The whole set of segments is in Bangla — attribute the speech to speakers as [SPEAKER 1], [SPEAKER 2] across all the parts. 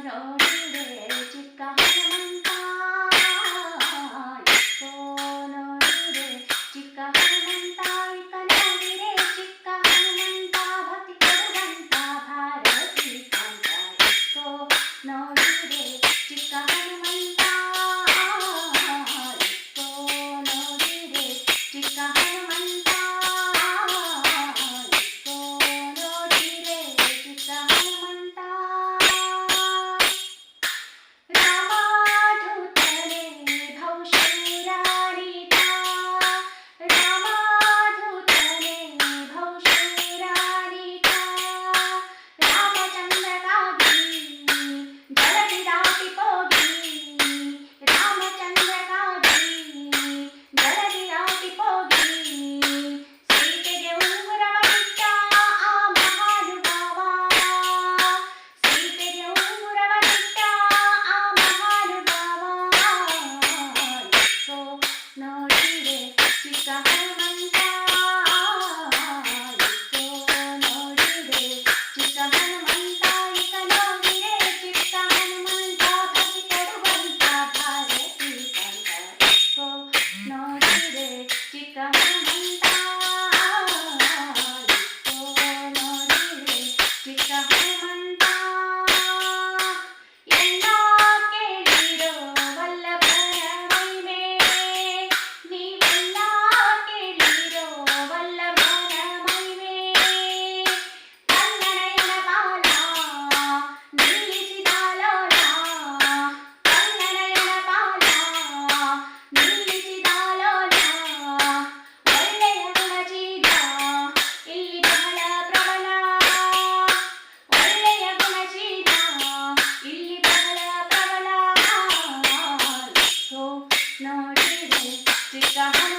[SPEAKER 1] 너를 해줄까 কৃষ্ণ রে শ্রী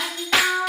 [SPEAKER 1] Bye.